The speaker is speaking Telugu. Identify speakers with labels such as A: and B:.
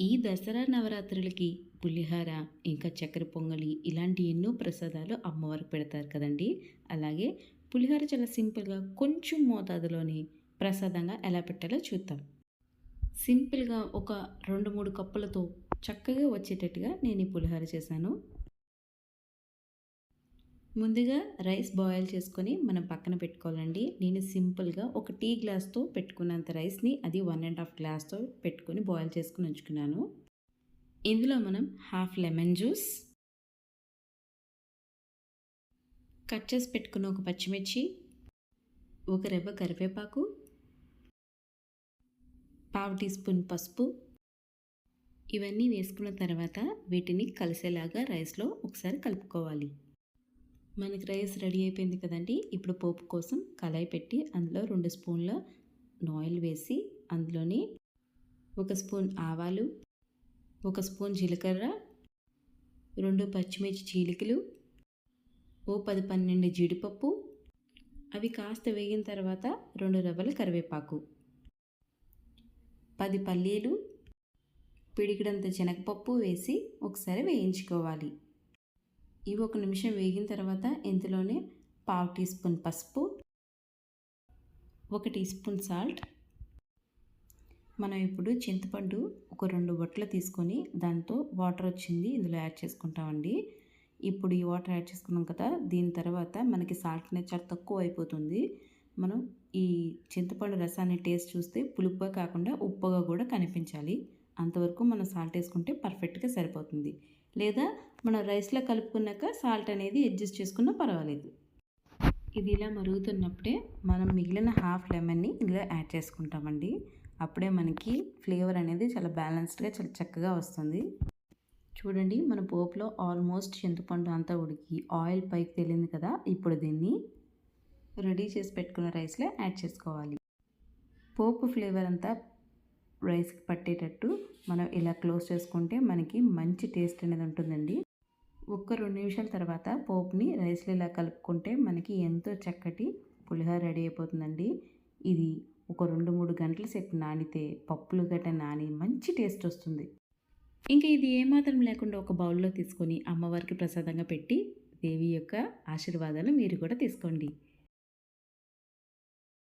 A: ఈ దసరా నవరాత్రులకి పులిహార ఇంకా చక్కెర పొంగలి ఇలాంటి ఎన్నో ప్రసాదాలు అమ్మవారికి పెడతారు కదండి. అలాగే పులిహార చాలా సింపుల్గా కొంచెం మోతాదులోని ప్రసాదంగా ఎలా పెట్టాలో చూద్దాం. సింపుల్గా ఒక రెండు మూడు కప్పులతో చక్కగా వచ్చేటట్టుగా నేను ఈ పులిహార చేశాను. ముందుగా రైస్ బాయిల్ చేసుకొని మనం పక్కన పెట్టుకోవాలండి. నేను సింపుల్గా ఒక టీ గ్లాస్తో పెట్టుకున్నంత రైస్ని అది వన్ అండ్ హాఫ్ గ్లాస్తో పెట్టుకొని బాయిల్ చేసుకుని ఉంచుకున్నాను. ఇందులో మనం హాఫ్ లెమన్ జ్యూస్ కట్ చేసి పెట్టుకున్న ఒక పచ్చిమిర్చి ఒక రెవ్వ కరివేపాకు పావు టీ స్పూన్ పసుపు ఇవన్నీ వేసుకున్న తర్వాత వీటిని కలిసేలాగా రైస్లో ఒకసారి కలుపుకోవాలి. మనకి రైస్ రెడీ అయిపోయింది కదండి. ఇప్పుడు పోపు కోసం కళాయి పెట్టి అందులో రెండు స్పూన్ల ఆయిల్ వేసి అందులోని ఒక స్పూన్ ఆవాలు ఒక స్పూన్ జీలకర్ర రెండు పచ్చిమిర్చి చీలికలు ఓ పది పన్నెండు జీడిపప్పు అవి కాస్త వేగిన తర్వాత రెండు రవ్వల కరివేపాకు పది పల్లీలు పిడికిడంత శనగపప్పు వేసి ఒకసారి వేయించుకోవాలి. ఇవి ఒక నిమిషం వేగిన తర్వాత ఇందులోనే పావు టీ స్పూన్ పసుపు ఒక టీ స్పూన్ సాల్ట్. మనం ఇప్పుడు చింతపండు ఒక రెండు బొట్టలు తీసుకొని దాంతో వాటర్ వచ్చింది ఇందులో యాడ్ చేసుకుంటామండి. ఇప్పుడు ఈ వాటర్ యాడ్ చేసుకున్నాం కదా దీని తర్వాత మనకి సాల్ట్ అనేది చాలా తక్కువ అయిపోతుంది. మనం ఈ చింతపండు రసాన్ని టేస్ట్ చూస్తే పులుపుగా కాకుండా ఉప్పుగా కూడా కనిపించాలి. అంతవరకు మనం సాల్ట్ వేసుకుంటే పర్ఫెక్ట్గా సరిపోతుంది. లేదా మనం రైస్లో కలుపుకున్నాక సాల్ట్ అనేది అడ్జస్ట్ చేసుకున్నా పర్వాలేదు. ఇది ఇలా మరుగుతున్నప్పుడే మనం మిగిలిన హాఫ్ లెమన్ని ఇందులో యాడ్ చేసుకుంటామండి. అప్పుడే మనకి ఫ్లేవర్ అనేది చాలా బ్యాలెన్స్డ్గా చాలా చక్కగా వస్తుంది. చూడండి మన పోపులో ఆల్మోస్ట్ చింతపండు అంతా ఉడికి ఆయిల్ పైకి తేలింది కదా ఇప్పుడు దీన్ని రెడీ చేసి పెట్టుకున్న రైస్లో యాడ్ చేసుకోవాలి. పోపు ఫ్లేవర్ అంతా రైస్కి పట్టేటట్టు మనం ఇలా క్లోజ్ చేసుకుంటే మనకి మంచి టేస్ట్ అనేది ఉంటుందండి. ఒక్క రెండు నిమిషాల తర్వాత పోపుని రైస్లో ఇలా కలుపుకుంటే మనకి ఎంతో చక్కటి పులిహోర రెడీ అయిపోతుందండి. ఇది ఒక రెండు మూడు గంటల సేపు నానితే పప్పులు గట్ట నాని మంచి టేస్ట్ వస్తుంది. ఇంకా ఇది ఏమాత్రం లేకుండా ఒక బౌల్లో తీసుకొని అమ్మవారికి ప్రసాదంగా పెట్టి దేవి యొక్క ఆశీర్వాదాలు మీరు కూడా తీసుకోండి.